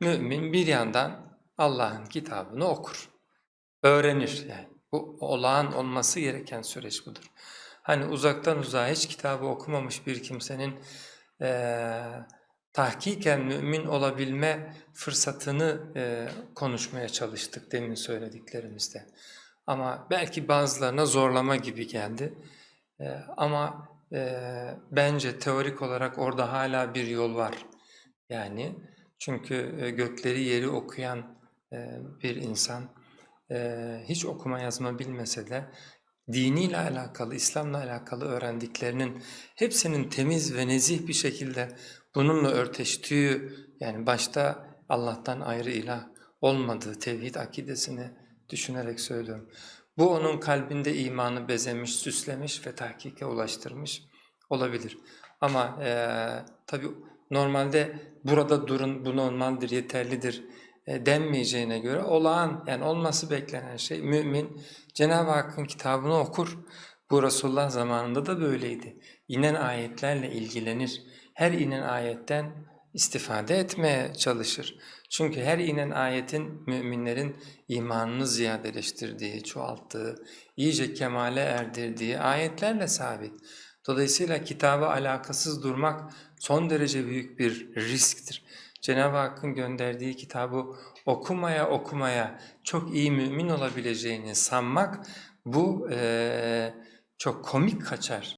mümin bir yandan Allah'ın kitabını okur, öğrenir yani. Bu olağan olması gereken süreç budur. Hani uzaktan uzağa hiç kitabı okumamış bir kimsenin eee tahkiken mümin olabilme fırsatını eee, konuşmaya çalıştık demin söylediklerimizde. Ama belki bazılarına zorlama gibi geldi. Eee, ama eee, bence teorik olarak orada hala bir yol var. Yani çünkü e, gökleri yeri okuyan e, bir insan e, hiç okuma yazma bilmese de diniyle alakalı, İslam'la alakalı öğrendiklerinin hepsinin temiz ve nezih bir şekilde bununla örteştüğü yani başta Allah'tan ayrı ilah olmadığı tevhid akidesini düşünerek söylüyorum. Bu onun kalbinde imanı bezemiş, süslemiş ve tahkike ulaştırmış olabilir. Ama eee tabi normalde burada durun, bu normaldir, yeterlidir e, denmeyeceğine göre olağan yani olması beklenen şey mümin Cenab-ı Hakk'ın kitabını okur. Bu Resulullah zamanında da böyleydi. İnen ayetlerle ilgilenir. Her inen ayetten istifade etmeye çalışır. Çünkü her inen ayetin müminlerin imanını ziyadeleştirdiği, çoğalttığı, iyice kemale erdirdiği ayetlerle sabit. Dolayısıyla kitaba alakasız durmak son derece büyük bir risktir. Cenab-ı Hakk'ın gönderdiği kitabı okumaya okumaya çok iyi mümin olabileceğini sanmak bu eee, çok komik kaçar.